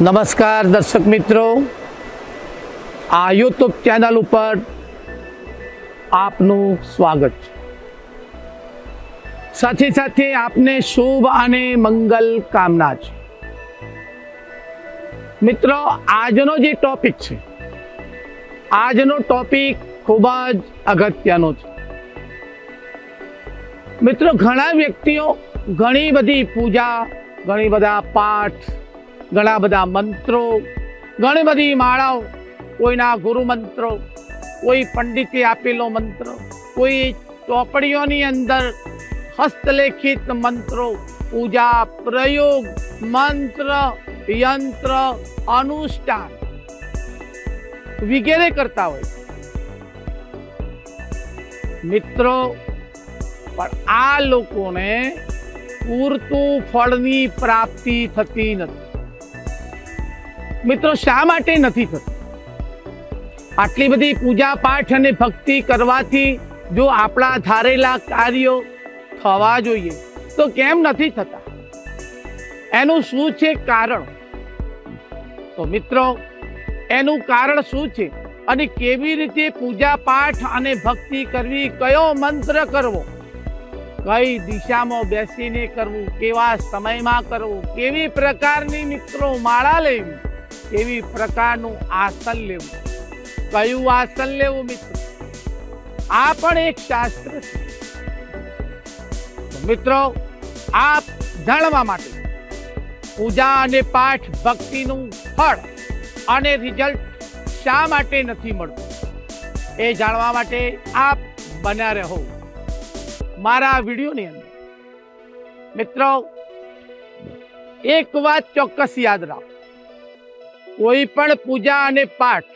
નમસ્કાર દર્શક મિત્રો. આ યુટ્યુબ ચેનલ ઉપર આપનું સ્વાગત છે. સાથે સાથે આપને શુભ અને મંગલ કામના છે. મિત્રો, આજનો જે ટોપિક છે, આજનો ટોપિક ખૂબ જ અગત્યનો છે. મિત્રો ઘણા વ્યક્તિઓ ઘણી બધી પૂજા ઘણી બધા પાઠ ઘણા બધા મંત્રો ઘણી બધી માળાઓ કોઈના ગુરુ મંત્રો કોઈ પંડિતે આપેલો મંત્ર કોઈ ચોપડીઓની અંદર હસ્તલેખિત મંત્રો પૂજા પ્રયોગ મંત્ર યંત્ર અનુષ્ઠાન વગેરે કરતા હોય મિત્રો પણ આ લોકોને પૂરતું ફળની પ્રાપ્તિ થતી નથી. મિત્રો, શા માટે નથી થતી? આટલી બધી પૂજા પાઠ અને ભક્તિ કરવાથી જો આપણા ધારેલા કાર્યો થવા જોઈએ, તો કેમ નથી થતા? એનું શું છે કારણ? તો મિત્રો, એનું કારણ શું છે? અને કેવી રીતે પૂજા પાઠ અને ભક્તિ કરવી? કયો મંત્ર કરવો? કઈ દિશામાં બેસીને કરવું, કેવા સમયમાં કરવું, કેવી પ્રકારની મિત્રો માળા લેવી, કેવી પ્રકારનું આસન લેવું. કયું આસન લેવું મિત્રો? આ પણ એક શાસ્ત્ર છે. મિત્રો, આપ જાણવા માટે પૂજા અને પાઠ ભક્તિનું ફળ અને રિઝલ્ટ શા માટે નથી મળતું? એ જાણવા માટે આપ બન્યા રહો. મારા વિડીયોની અંદર. મિત્રો, એક વાત ચોક્કસ યાદ રાખો. કોઈ પણ પૂજા અને પાઠ,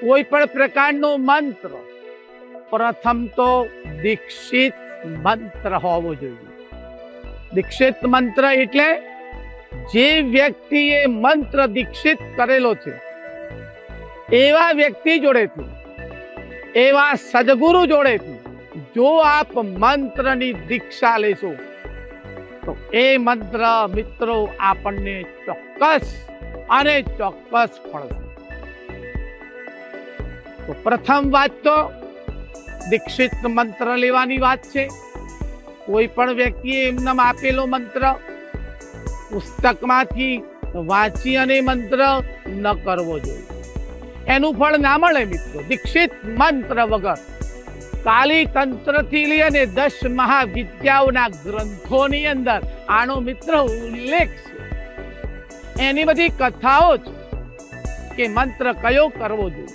કોઈ પણ પ્રકારનો મંત્ર, પ્રથમ તો દીક્ષિત મંત્ર હોવો જોઈએ. દીક્ષિત મંત્ર એટલે જે વ્યક્તિએ મંત્ર દીક્ષિત કરેલો છે, એવા વ્યક્તિ જોડેથી, એવા સદગુરુ જોડેથી જો આપ મંત્રની દીક્ષા લેશો, તો એ મંત્ર મિત્રો આપણને ચોક્કસ અને ચોક્કસ ફળશે. તો પ્રથમ વાત તો દીક્ષિત મંત્ર લેવાની વાત છે. કોઈ પણ વ્યક્તિએ એમને આપેલો મંત્ર પુસ્તકમાંથી વાંચી અને મંત્ર ન કરવો જોઈએ. એનું ફળ ના મળે મિત્રો, દીક્ષિત મંત્ર વગર. કાલી તંત્રથી લઈ અને દસ મહાવિદ્યાઓના ગ્રંથોની અંદર આનો મિત્ર ઉલ્લેખ છે. એની બધી કથાઓ છે કે મંત્ર કયો કરવો જોઈએ?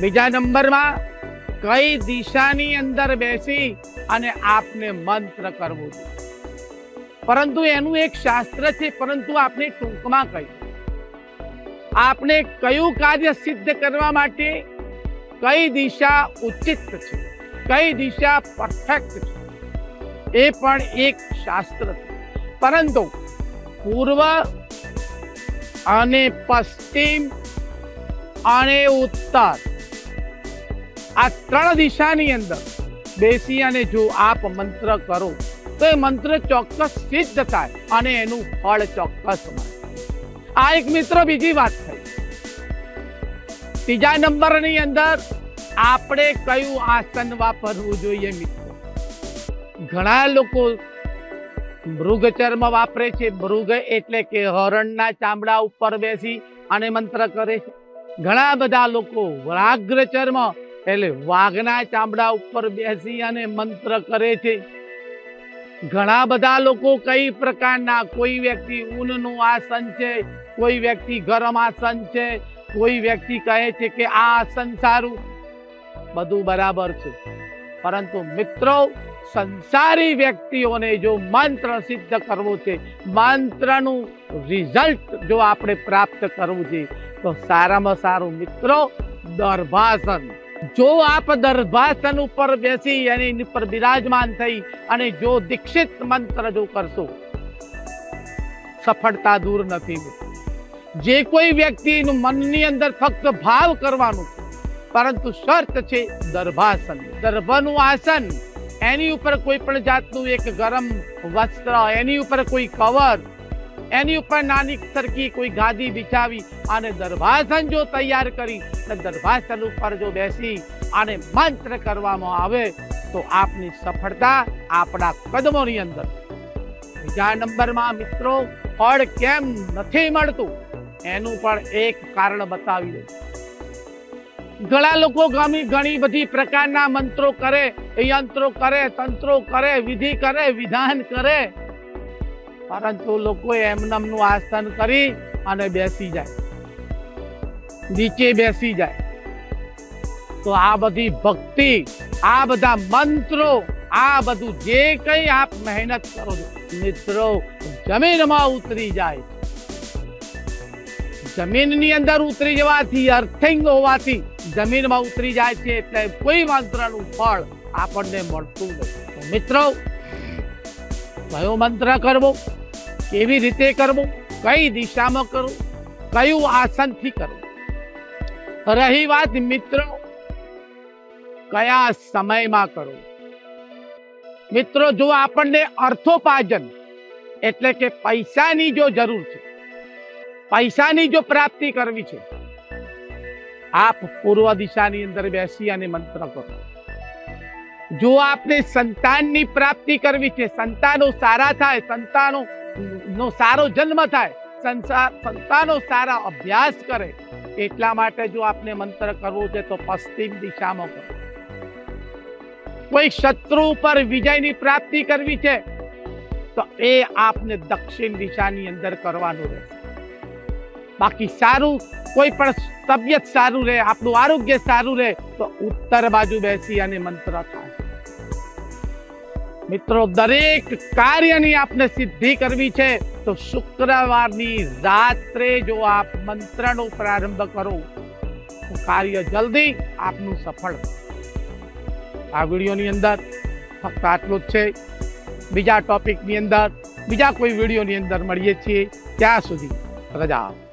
બીજા નંબરમાં, કઈ દિશાની અંદર બેસી અને આપને મંત્ર કરવો જોઈએ? પરંતુ એનું એક શાસ્ત્ર છે, પરંતુ આપને ટૂંકમાં કહ્યું આપને કયું કાર્ય સિદ્ધ કરવા માટે કઈ દિશા ઉચિત છે? કઈ દિશા પરફેક્ટ છે? એ પણ એક શાસ્ત્ર છે. પરંતુ પૂર્વ અને પશ્ચિમ અને ઉત્તર આ ત્રણ દિશાની અંદર બેસી અને જો આપ મંત્ર કરો, તો એ મંત્ર ચોક્કસ સિદ્ધ થાય અને એનું ફળ ચોક્કસ મળે. આ એક મિત્ર બીજી વાત થઈ ત્રીજા નંબરની અંદર આપણે કયું આસન વાપરવું જોઈએ મિત્રો? ઘણા લોકો મૃગચર્મ વાપરે છે. મૃગ એટલે કે હરણના ચામડા ઉપર બેસી અને મંત્ર કરે છે. ઘણા બધા લોકો વ્યાઘ્ર ચર્મ એટલે વાઘના ચામડા ઉપર બેસી અને મંત્ર કરે છે. ઘણા બધા લોકો કઈ પ્રકારના, કોઈ વ્યક્તિ ઊનનું આસન છે, કોઈ વ્યક્તિ ગરમ આસન છે કોઈ વ્યક્તિ કહે છે કે આ સંસારું બધું બરાબર છે પરંતુ મિત્રો, સંસારી વ્યક્તિઓને જો મંત્ર સિદ્ધ કરવો છે, મંત્રનું રિઝલ્ટ જો આપણે પ્રાપ્ત કરવું છે, તો સારામાં સારું મિત્રો, દર્ભાસન જો આપ દર્ભાસન ઉપર બેસી એની પર બિરાજમાન થઈ અને જો દીક્ષિત મંત્ર જો કરશો, સફળતા દૂર નથી મિત્રો. જે કોઈ વ્યક્તિનું મનની અંદર ફક્ત ભાવ કરવાનું, પરંતુ શર્ત છે દર્ભાસન દર્ભનું આસન, એની ઉપર કોઈ પણ જાતનું એક ગરમ વસ્ત્ર, એની ઉપર કોઈ કવર, એની ઉપર નાની સરખી કોઈ ગાદી બિછાવી અને દર્ભાસન જો તૈયાર કરી અને દર્ભાસન ઉપર જો બેસી અને મંત્ર કરવામાં આવે, તો આપની સફળતા આપણા કદમોની અંદર. બીજા નંબરમાં મિત્રો, ફળ કેમ નથી મળતું? એનું પણ એક કારણ બતાવી દઉં. ઘણા લોકો ઘણી ઘણી બધી પ્રકારના મંત્રો કરે, યંત્રો કરે, તંત્રો કરે, વિધિ કરે, વિધાન કરે. પરંતુ લોકો એમનમનું આસન કરી અને બેસી જાય. નીચે બેસી જાય. તો આ બધી ભક્તિ, આ બધા મંત્રો, આ બધું જે કંઈ આપ મહેનત કરો મિત્રો, જમીનમાં ઉતરી જાય. જમીનની અંદર ઉતરી જવાથી અર્થિંગ હોવાથી જમીનમાં ઉતરી જાય છે એટલે કોઈ મંત્રનું ફળ આપણને મળતું નથી. મિત્રો, કયો મંત્ર કરવો? કેવી રીતે કરવો? કઈ દિશામાં કરવું? કયું આસનથી કરવું? રહી વાત મિત્રો, કયા સમયમાં કરવું? મિત્રો, જો આપણને અર્થોપાર્જન એટલે કે પૈસાની જો જરૂર છે પૈસાની જો પ્રાપ્તિ કરવી છે, આપ પૂર્વ દિશાની અંદર બેસી અને મંત્ર કરો. જો આપને સંતાનની પ્રાપ્તિ કરવી છે, સંતાનો સારા થાય, સંતાનો નો સારો જન્મ થાય સંસાર સંતાનો સારા અભ્યાસ કરે, એટલા માટે જો આપને મંત્ર કરવો છે, તો પશ્ચિમ દિશામાં કરો. કોઈ શત્રુ પર વિજયની પ્રાપ્તિ કરવી છે, તો એ આપને દક્ષિણ દિશાની અંદર કરવાનું રહેશે. બાકી સારું, કોઈ પણ તબિયત સારું રહે, આપણું આરોગ્ય સારું રહે, તો ઉત્તર બાજુ બેસી અને મંત્ર થાય મિત્રો, દરેક કાર્યની આપને સિદ્ધિ કરવી છે, તો શુક્રવારની રાત્રે જો આપ મંત્રનો પ્રારંભ કરો, તો કાર્ય જલ્દી આપનું સફળ આ વિડીયોની અંદર ફક્ત આટલું જ છે. બીજા ટોપિકની અંદર, બીજા કોઈ વિડીયોની અંદર મળીએ છીએ. ત્યાં સુધી રજા આપો.